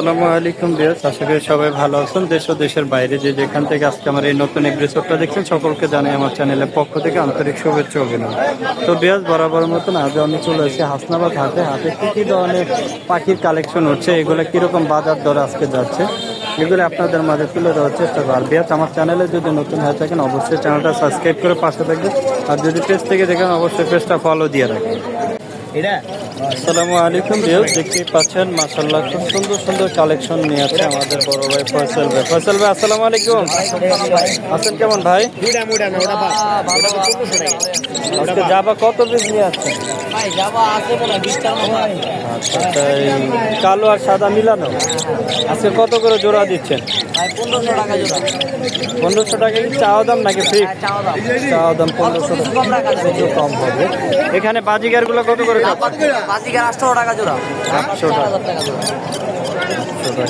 আসসালামু আলাইকুম বিয়াস আশা করি সবাই ভালো আছেন। দেশ ও দেশের বাইরে যে যেখান থেকে আজকে আমার এই নতুন এগ্রিসপটা দেখছেন, সকলকে জানাই আমার চ্যানেলের পক্ষ থেকে আন্তরিক শুভেচ্ছা অভিনন্দন। তো বিয়াস বরাবর মতন আজ আমি চলে এসেছি হাসনাবাদ হাতে হাতে কী কী ধরনের পাখির কালেকশন হচ্ছে, এগুলো কীরকম বাজার দর আজকে যাচ্ছে, এগুলো আপনাদের মাঝে তুলে দেওয়ার চেষ্টা করব। বিয়াস আমার চ্যানেলে যদি নতুন হয়ে থাকেন, অবশ্যই চ্যানেলটা সাবস্ক্রাইব করে পাশে থাকবেন। আর যদি পেজ থেকে দেখেন, অবশ্যই পেজটা ফলো দিয়ে রাখবেন। আসসালামু আলাইকুম ভিউ দেখতেই পাচ্ছেন মাশাল্লাহ খুব সুন্দর সুন্দর কালেকশন নিয়ে আছে আমাদের বড় ভাই ফয়সাল ভাই। ফয়সাল ভাই আসসালামু আলাইকুম। আছেন কেমন ভাই? আজকে যাবা কত পিস নিয়ে আসছেন? আচ্ছা কালো আর সাদা মিলানো? আজকে কত করে জোড়া দিচ্ছেন? পনেরোশো টাকা কি চাওয়া দাম নাকি ফিক্স হ্যাঁ, চাওয়া দাম। পনেরোশো টাকা। কম একটু কম হবে। এখানে বাজিগারগুলো কত করে আটশো টাকা জোড়া। আটশো টাকা। টাকা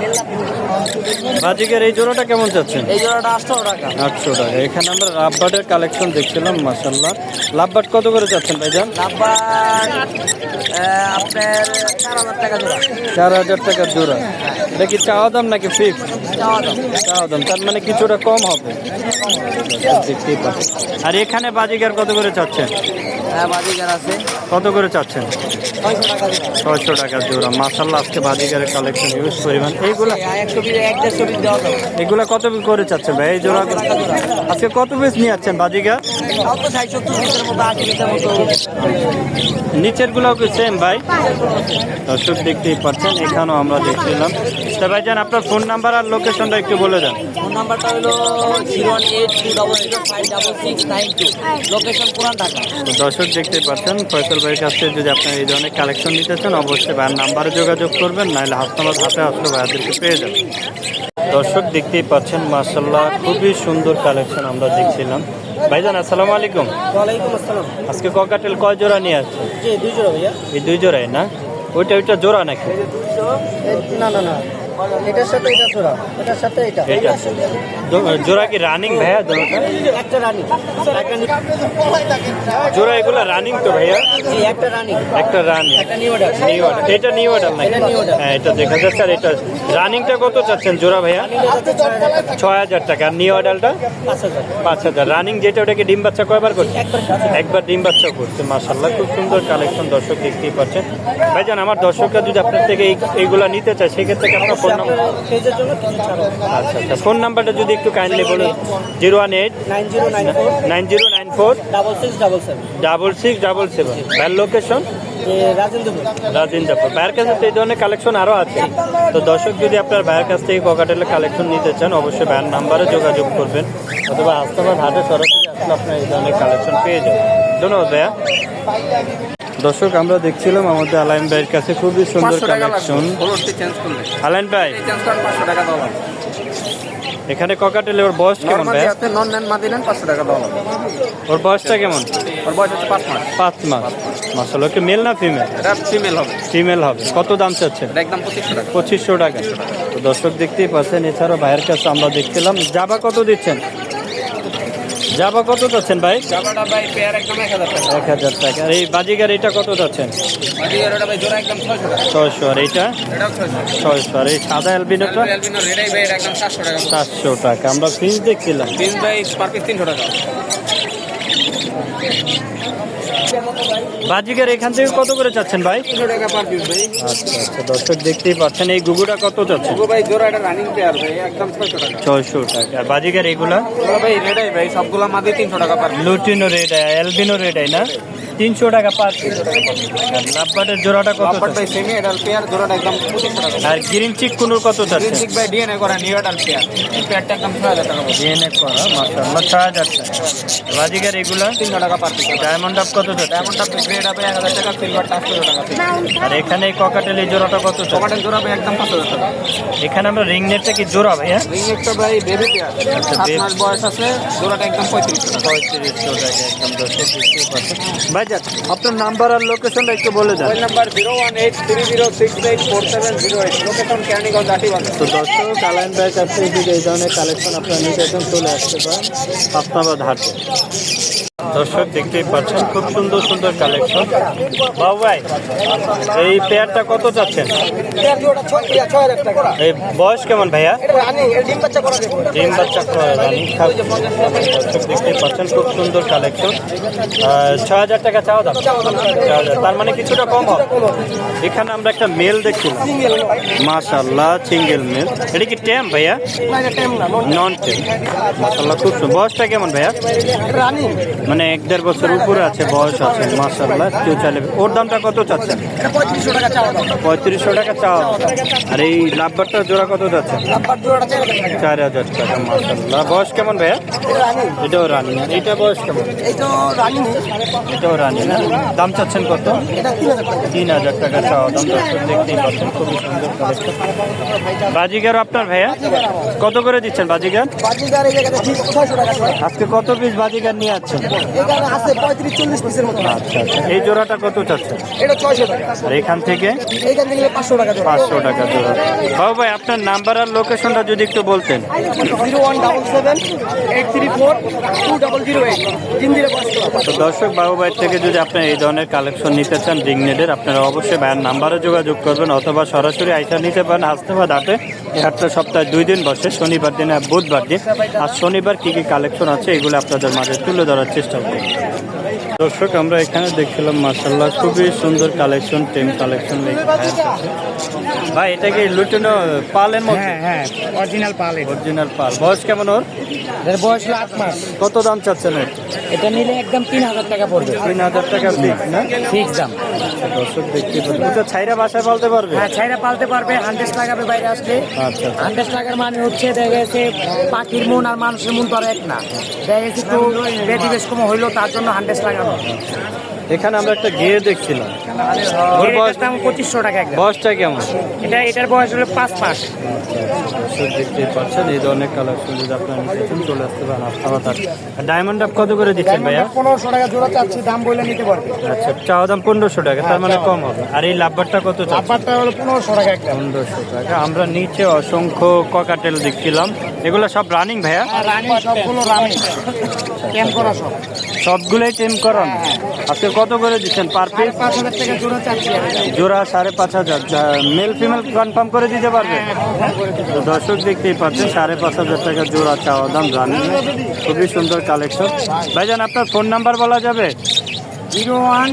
মেল্লা বাজিগার এই জোড়াটা কেমন যাচ্ছেন এই জোড়াটা আটশো টাকা। আটশো টাকা। এখানে আমরা রাববার্ডের কালেকশন দেখছিলাম মাসাল্লাহ লাভবার্ড কত করে যাচ্ছেন ভাইজান? আপনার চার হাজার টাকা জোড়া। এটা কি চাওয়া দাম নাকি ফিক্স চাওয়া দাম। তার মানে কিছুটা কম হবে। আর এখানে বাজিগার কত করে চাচ্ছেন? বাজিকার কত করে চাচ্ছেন? ছয়শো টাকা জোড়া। মাসাল্লাহ আজকে বাজিগারের কালেকশন ইউজ পরিমাণ। এইগুলা? যাবে। এগুলা কত করে চাচ্ছেন ভাই? এই জোড়া আজকে কত পিস নিয়ে যাচ্ছেন মতো নিচের গুলাও কি সেম ভাই? দর্শক দেখতেই পাচ্ছেন এখানেও আমরা দেখছিলাম। তা ভাইজান আপনার ফোন নাম্বার আর লোকেশনটা একটু বলে দেন। ফোন নাম্বারটা হলো zero eight two double zero five double six nine two location Puran Dhaka. তো দর্শক দেখতেই পাচ্ছেন ফয়সল ভাইয়ের কাছ যদি আপনার এই ধরনের কালেকশন নিতে চান অবশ্যই ভাইয়ের নাম্বারে যোগাযোগ করবেন নাহলে হাসনাবাদ হাতে আসলে ভাইয়াদেরকে পেয়ে যাবেন। দর্শক দেখতেই পাচ্ছেন মার্শাল্লাহ খুবই সুন্দর কালেকশন আমরা দেখছিলাম। ভাইজান আসসালামু আলাইকুম। ওয়ালাইকুম আসসালাম। আজকে ককাটেল কয় জোড়া নিয়ে আসছে জি দুই জোড়া ভাইয়া। এই দুই জোড়াই না? ওইটা ওইটা জোড়া নাকি? না না না। এটার সাথে এটা জোড়া। এটার সাথে এটা। এটা জোড়া কি রানিং ভাইয়া জোড়াটা? একটা রানী জোড়া এগুলো রানিং তো ভাইয়া? একটা রানী একটা রানিং একটা নিউ অর্ডার নিউ অর্ডার এটা নিউ অর্ডার। হ্যাঁ এটা দেখা যাচ্ছে আর এটা রানিংটা কত চাচ্ছেন জোড়া ভাইয়া? ছয় হাজার টাকা। আর নিউ অর্ডারটা পাঁচ হাজার। রানিং যেটা ওটাকে ডিম বাচ্চা কয়বার করছে? একবার একবার ডিম বাচ্চা করছে মার্শাল্লাহ খুব সুন্দর কালেকশন দর্শক দেখতেই পাচ্ছেন। ভাইজান আমার দর্শকরা যদি আপনার থেকে এইগুলা নিতে চায় সেক্ষেত্রে আপনার আচ্ছা আচ্ছা। ফোন নাম্বারটা যদি একটু কাইন্ডলি বলুন। Zero one eight nine zero nine four nine zero nine four double six double seven. Double six double seven. ভাইয়ের লোকেশন রাজেন্দ্রপুর রাজেন্দ্রপুর। ভাইয়ের কাছে তো এই ধরনের কালেকশন আরও আছে। তো দর্শক যদি আপনার ভাইয়ের কাছ থেকে ককাটেলের কালেকশন নিতে চান অবশ্যই ভাইয়ের নাম্বারে যোগাযোগ করবেন। অথবা হাসপাতাল হাটে সরাসরি আসলে আপনার এই ধরনের কালেকশন পেয়ে যাবেন। ধন্যবাদ ভাইয়া। দর্শক আমরা দেখছিলাম আমাদের আলাইন ভাইয়ের কাছে খুবই সুন্দর কালেকশন আলাইন ভাই। এখানে ককাটেলে ওর বয়স কেমন ভাই? আপনি নন নেন মা দিলেন পাঁচশো টাকা দেওয়া ওর বয়সটা কেমন? ওর বয়স হচ্ছে পাঁচ মাস। পাঁচ মাস। মাসাল কি মেল না ফিমেল এটা ফিমেল হবে। ফিমেল হবে। কত দাম চাচ্ছে এটা একদম পঁচিশশো টাকা। পঁচিশশো টাকা। তো দর্শক দেখতেই পাচ্ছেন এছাড়াও ভাইয়ের কাছে আমরা দেখছিলাম। জাবা কত দিচ্ছেন? জাবা কত যাচ্ছেন ভাই? জামাটা ভাই পেয়ার একদম এক হাজার টাকা। আর এই বাজিগার এটা কত যাচ্ছেন? বাজিগার ওটা ভাই জোড়া একদম ছয়শো টাকা। ছয়শো। আর আর এই সাদা অ্যালবিনোটা? অ্যালবিনো রেডাই ভাই এটা একদম সাতশো টাকা। আমরা ফিস দেখছিলাম। তিন ভাই পার পিস তিনশো টাকা। বাজিগার এখান থেকে কত করে চাচ্ছেন ভাই? তিনশো টাকা পার পিস ভাই। আচ্ছা আচ্ছা দর্শক দেখতেই পাচ্ছেন এই গুগুটা কত চাচ্ছেন? ওগো ভাই জোড়া এটা রানিং পেয়ার ভাই একদম ছয়শো টাকা। ছয়শো টাকা। আর বাজিগার এগুলা? ভাই রেডাই ভাই সবগুলো মাঝে তিনশো টাকা per lutino red eye albino red না? তিনশো টাকা পার লাভবাটের জোড়াটা কত সেমি এডাল পেয়ার জোড়াটা একদম পঁচিশশো টাকা। আর গ্রিন চিক কোনোর কত যাচ্ছে রিজিক ভাই ডিএনএ করা নিউ এডাল পেয়ার এই পেয়ারটা একদম ছয় হাজার টাকা ডিএনএ করা মাসাল্লাহ ছয় হাজার টাকা এগুলা? তিনশো টাকা পার পিস ডায়মন্ড আপ কত যাচ্ছে ডায়মন্ড আপ গ্রেড আপে এক হাজার টাকা সিলভার আটশো টাকা আর এখানে এই ককাটেল এই জোড়াটা কত টমাটের জোড়া ভাই একদম পাঁচ হাজার টাকা। এখানে আমরা রিং নেটটা কি জোড়া ভাইয়া রিং একটা ভাই বেবি পেয়ার আচ্ছা, মাস বয়স আছে জোড়াটা একদম পঁয়ত্রিশশো টাকা। পঁয়ত্রিশশো টাকা একদম দেখতেই আপনার নাম্বার আর লোকেশনটা একটু বলে দেন। Mobile number zero one eight three zero six eight four seven zero eight. Location তো দর্শক আলাইন ভাইয়ের কাছে যদি এই ধরনের কালেকশন আপনারা নিতে চলে আসতে পারেন আপনার হাটে দর্শক দেখতেই পাচ্ছেন খুব সুন্দর সুন্দর কালেকশন বাবু ভাই এই পেয়ারটা কত চাচ্ছেন? এই বয়স কেমন ভাইয়া? ডিম বাচ্চা করে রানিং দর্শক দেখতেই পাচ্ছেন খুব সুন্দর কালেকশন ছয় হাজার টাকা চাওয়া দাম। ছয় হাজার। তার মানে কিছুটা কম হবে। এখানে আমরা একটা মেল দেখছিলাম মাশাল্লাহ সিঙ্গেল মেল এটা কি টেম ভাইয়া? নন টেম। মাশাল্লাহ খুব সুন্দর। বয়সটা কেমন ভাইয়া? মানে এক দেড় বছর উপরে আছে বয়স আছে মাশাল্লাহ কেউ চাইলে। ওর দামটা কত চাচ্ছেন? পঁয়ত্রিশশো টাকা চাওয়া আর এই লাভবারটার জোড়া কত যাচ্ছে? চার হাজার টাকা মাশাল্লাহ বয়স কেমন ভাইয়া? এটাও রানি এইটা বয়স কেমন? এটাও রানি না। দাম চাচ্ছেন কত? তিন হাজার টাকা চাওয়া দাম দেখতেই পাচ্ছেন খুবই সুন্দর কালেকশন বাজিগার আপনার ভাইয়া? কত করে দিচ্ছেন বাজিগার? আজকে কত পিস বাজিগার নিয়ে যাচ্ছেন আছে পঁয়ত্রিশ চল্লিশ পিসের মতো। আচ্ছা আচ্ছা। এই জোড়াটা কত চাচ্ছেন? এটা ছয়শো টাকা। আর এখান থেকে? এইখান থেকে পাঁচশো টাকা জোড়া। পাঁচশো টাকা জোড়া। বাবু ভাই আপনার নাম্বার আর লোকেশনটা যদি একটু বলতেন। Zero one double seven eight three four two double zero eight জিন্দিরে পাঁচশো তো দর্শক বাবু ভাই থেকে যদি আপনার এই ধরনের কালেকশন নিতে চান রিংনেটের আপনারা অবশ্যই ভাইয়ের নাম্বারে যোগাযোগ করবেন অথবা সরাসরি আইসা নিতে পারেন হাসনাবাদ হাটে এই হাটটা সপ্তাহে দুই দিন বসে শনিবার দিন আর বুধবার দিন। আর শনিবার কী কী কালেকশন আছে এগুলো আপনাদের মাঝে তুলে ধরার চেষ্টা করি দর্শক আমরা এখানে দেখছিলাম মার্শাল্লাহ খুবই সুন্দর কালেকশন টেম কালেকশন ভাই এটা কি লুটেনো পালের মধ্যে? হ্যাঁ অরিজিনাল পালে অরিজিনাল পাল। বয়স কেমন ওর? এর বয়স হলো আট মাস। কত দাম চাচ্ছেন এটা নিলে একদম তিন হাজার টাকা পড়বে। তিন হাজার টাকা ফিক্স না? ফিক্স দাম। দর্শক দেখতে পাচ্ছেন। এটা ছাইরা বাসায় পালতে পারবে? হ্যাঁ ছাইরা পালতে পারবে হান্ড্রেড লাগাবে বাইরে আসলে। আচ্ছা আচ্ছা। হান্ড্রেড টাকার মানে হচ্ছে দেখা গেছে পাখির মন আর মানুষের মন তো আর এক না। দেখা গেছে একটু বেদি বেশ কম হইল তার জন্য হান্ড্রেড লাগানো এখানে আমরা একটা গেয়ে দেখছিলাম। ওর বয়স দাম পঁচিশশো টাকা একদম। বয়সটা কেমন? এটা এটার বয়স হলো পাঁচ মাস। দেখতেই পাচ্ছেন এই ধরনের কালেকশন যদি আপনারা নিতে চলে আসতে পারেন আস্থাবাদ ডায়মন্ড আপ কত করে দিচ্ছেন ভাইয়া? পনেরোশো টাকা জোড়া চাচ্ছি দাম বলে নিতে পারবে। আচ্ছা চাওয়া দাম পনেরোশো টাকা তার মানে কম হবে। আর এই লাভবারটা কত হলো পনেরোশো টাকা একদম পনেরোশো টাকা আমরা নিচে অসংখ্য ককাটেল দেখছিলাম। এগুলো সব রানিং ভাইয়া? আর সবগুলো রানি ক্যাম্প করা সব। সবগুলোই টেম করান আজকে কত করে দিচ্ছেন? পার পিস পাঁচ হাজার টাকা জোড়া সাড়ে পাঁচ হাজার। মেল ফিমেল কনফার্ম করে দিতে পারবে? তো দর্শক দেখতেই পাচ্ছেন সাড়ে পাঁচ হাজার টাকা জোড়া চাওয়া দাম জানি। খুবই সুন্দর কালেকশন ভাইজান আপনার ফোন নাম্বার বলা যাবে? জিরো ওয়ান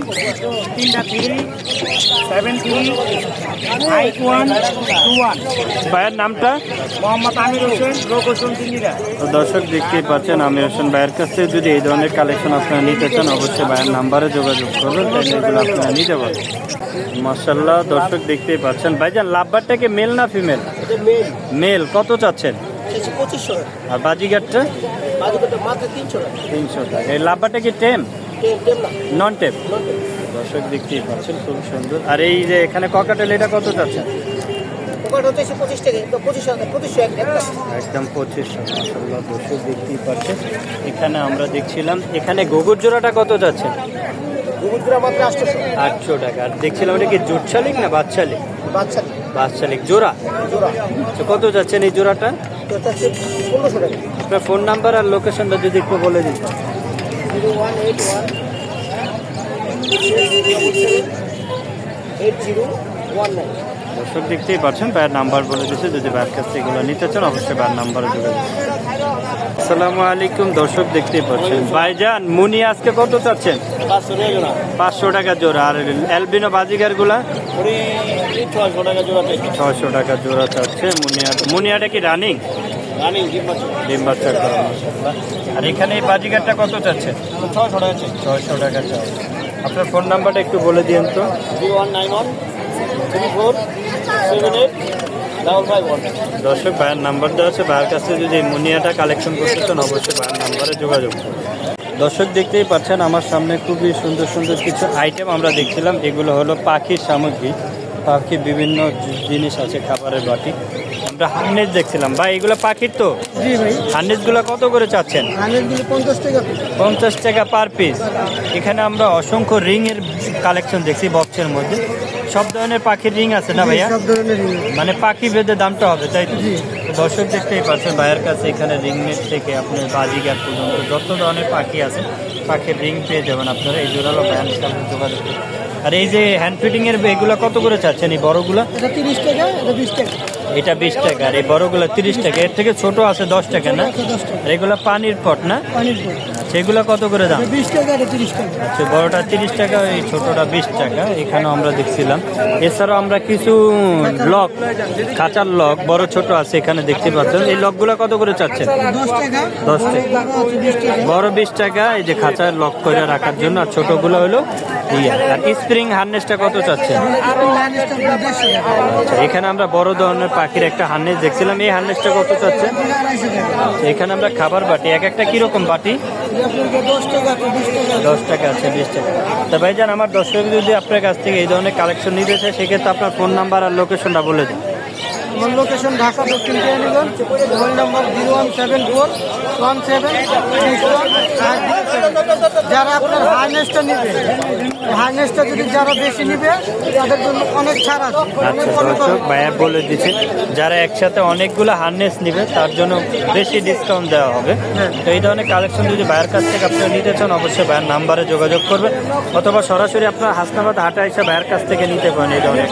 তিনটা three seven three five one two one ভাইয়ের নামটা? মোহাম্মদ আমির হোসেন লোক হোসেন তিন্দিরা তো দর্শক দেখতেই পাচ্ছেন আমি হোসেন ভাইয়ের কাছ থেকে যদি এই ধরনের কালেকশন আপনারা নিতে চান অবশ্যই ভাইয়ের নাম্বারে যোগাযোগ করবেন তাহলে এগুলো আপনারা নিতে পারবেন মার্শাল্লাহ দর্শক দেখতেই পাচ্ছেন। ভাইজান লাভবারটা কি মেল না ফিমেল মেল কত চাচ্ছেন? আর বাজিগারটা মাত্র তিনশো টাকা। তিনশো টাকা। এই লাভবারটা কি টেম নন টেপ দর্শক দেখতেই পাচ্ছেন খুব সুন্দর। আর এই যে এখানে ককাটেল এটা কত এক একদম পঁচিশশো মাসাল্লাহ দর্শক দেখতেই পাচ্ছেন। এখানে আমরা দেখছিলাম এখানে গোগুর জোড়াটা কত যাচ্ছে আটশো টাকা। আর দেখছিলাম এটা কি জোট শালিক না বাদ শালিক বাচ্চা বাদ শালিক জোড়া? জোড়া। তো কত যাচ্ছেন এই জোড়াটা? আপনার ফোন নাম্বার আর লোকেশনটা যদি একটু বলে দিন zero one eight one eight zero one nine দর্শক দেখতেই পাচ্ছেন ভাইয়ের নাম্বার বলে দিচ্ছে যদি ভাইয়ের কাছ থেকে এগুলো নিতে চান অবশ্যই ভাইয়ের নাম্বারে যোগাযোগ আসসালামু আলাইকুম দর্শক দেখতেই পাচ্ছেন। ভাইজান মুনি আজকে কত চাচ্ছেন? পাঁচশো টাকা জোড়া। পাঁচশো টাকা জোড়া আর অ্যালবিনো বাজিগারগুলা ওরে ছয়শো টাকা জোড়া পেয়েছি ছয়শো টাকা জোড়া চাচ্ছে মুনিয়া মুনিয়াটা কি রানিং ডিম বাচ্চা। করা আর এখানে এই বাজিগারটা কত চাচ্ছে? ছয়শো টাকা ছয়শো টাকা চাচ্ছে আপনার ফোন নাম্বারটা একটু বলে দিন তো। Zero one nine one three four seven eight double five one. দর্শক ভাইয়ের নাম্বার দেওয়া আছে। ভাইয়ের কাছে যদি মুনিয়াটা কালেকশন করতে চান অবশ্যই ভাইয়ের নাম্বারে যোগাযোগ দর্শক দেখতেই পাচ্ছেন আমার সামনে খুবই সুন্দর সুন্দর কিছু আইটেম আমরা দেখছিলাম। এগুলো হলো পাখির সামগ্রী। পাখির বিভিন্ন জিনিস আছে খাবারের বাটি। আমরা হান্নেজ দেখছিলাম। ভাই এগুলো পাখির তো? জি ভাই। কত করে চাচ্ছেন? পঞ্চাশ টাকা পঞ্চাশ টাকা পার পিস এখানে আমরা অসংখ্য রিং এর কালেকশন দেখছি বক্সের মধ্যে। সব ধরনের পাখির রিং আছে না ভাইয়া? সব ধরনের মানে পাখি বেঁধে দামটা হবে তাই তো? দর্শক দেখতেই পাচ্ছেন ভাইয়ের কাছে এখানে রিং নেট থেকে আপনার বাজিগার পর্যন্ত যত ধরনের পাখি আছে পাখির রিং পেয়ে যাবেন আপনারা। এই জোড়ালো ব্যান্ড সাথে যোগাযোগ। আর এই যে হ্যান্ড ফিটিং এর এগুলো কত করে চাচ্ছেন এই বড়গুলো? এটা তিরিশ টাকা এটা বিশ টাকা। এটা বিশ টাকা আর এই বড়গুলো তিরিশ টাকা এর থেকে ছোট আছে দশ টাকা না? এগুলা পানির পট না? পানির পর সেগুলো কত করে দাম? বিশ টাকা তিরিশ টাকা। আচ্ছা বড়টা তিরিশ টাকা এই ছোটটা বিশ টাকা এখানেও আমরা দেখছিলাম। এছাড়াও আমরা কিছু লক খাঁচার লক বড় ছোট আছে এখানে দেখতে পাচ্ছেন। এই লকগুলো কত করে চাচ্ছেন? দশ টাকা। বড় বিশ টাকা। এই যে খাঁচার লক করে রাখার জন্য আর ছোটগুলো হলো ইয়ে। আর স্প্রিং হার্নেসটা কত চাচ্ছেন? আচ্ছা এখানে আমরা বড় ধরনের পাখির একটা হার্নেস দেখছিলাম। এই হার্নেসটা কত চাচ্ছেন? আচ্ছা, এখানে আমরা খাবার বাটি এক একটা কীরকম বাটি? দশ টাকা আছে, বিশ টাকা। তা ভাইজান, আমার দর্শক যদি আপনার কাছ থেকে এই ধরনের কালেকশন নিতে চায়, সেক্ষেত্রে আপনার ফোন নাম্বার আর লোকেশনটা বলে দিন। আমার লোকেশন ঢাকা দক্ষিণ Keraniganj mobile number zero one seven four one seven six one যারা আপনার হারনেসটা নেবে হারনেসটা যদি যারা বেশি নেবে তাদের জন্য অনেক ছাড় আছে। আচ্ছা। ভাইয়া বলে দিচ্ছে যারা একসাথে অনেকগুলো হার্নেস নিবে তার জন্য বেশি ডিসকাউন্ট দেওয়া হবে। তো এই ধরনের কালেকশন যদি ভাইয়ের কাছ থেকে আপনি নিতে চান অবশ্যই ভাইয়ের নাম্বারে যোগাযোগ করবেন অথবা সরাসরি আপনার হাসনাবাদ হাটা এসে ভাইয়ের কাছ থেকে নিতে পারেন এই ধরনের